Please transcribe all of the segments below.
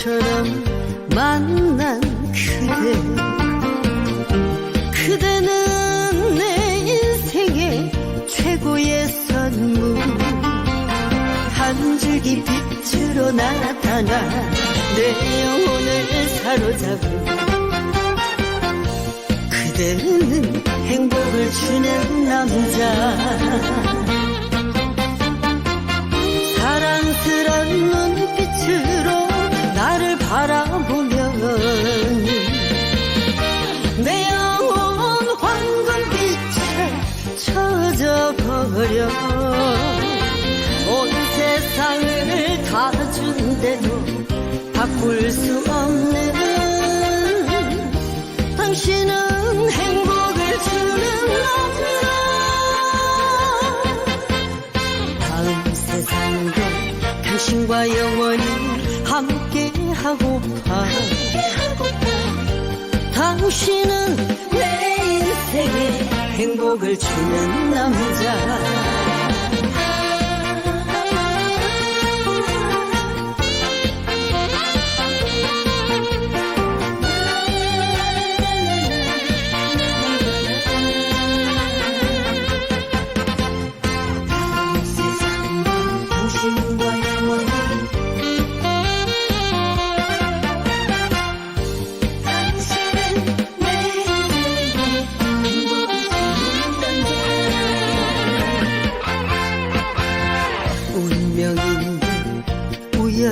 처럼 만난 그대. 그대는 내 인생의 최고의 선물. 한 줄기 빛으로 나타나 내 영혼을 사로잡은 그대는 행복을 주는 남자. 젖어버려 온 세상을 다 준대도 바꿀 수 없는 당신은 행복을 주는 남자 다음 세상도 당신과 영원히 함께 하고파 당신은 내 인생에 행복을 주는 남자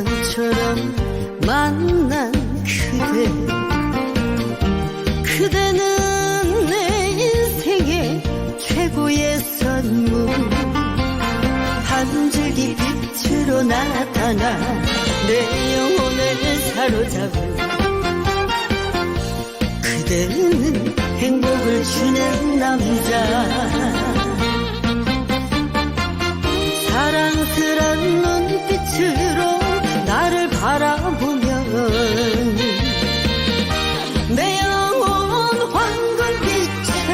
듯 우연처럼 만난 그대. 그대는 내 인생의 최고의 선물. 한 줄기 빛으로 나타나 내 영혼을 사로잡은 그대는 행복을 주는 남자 황금빛에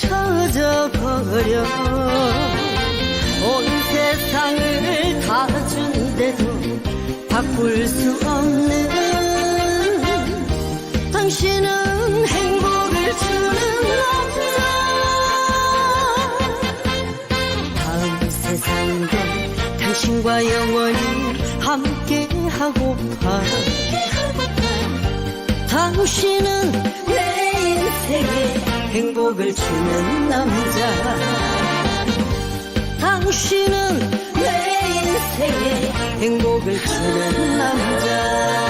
젖어버려. 온 세상을 다 준대도 바꿀 수 없는 당신은 행복을 주는 남자. 다음 세상도 당신과 영원히 함께 하고파. 당신은 내 인생에 행복을 주는 남자. 당신은 내 인생에 행복을 주는 남자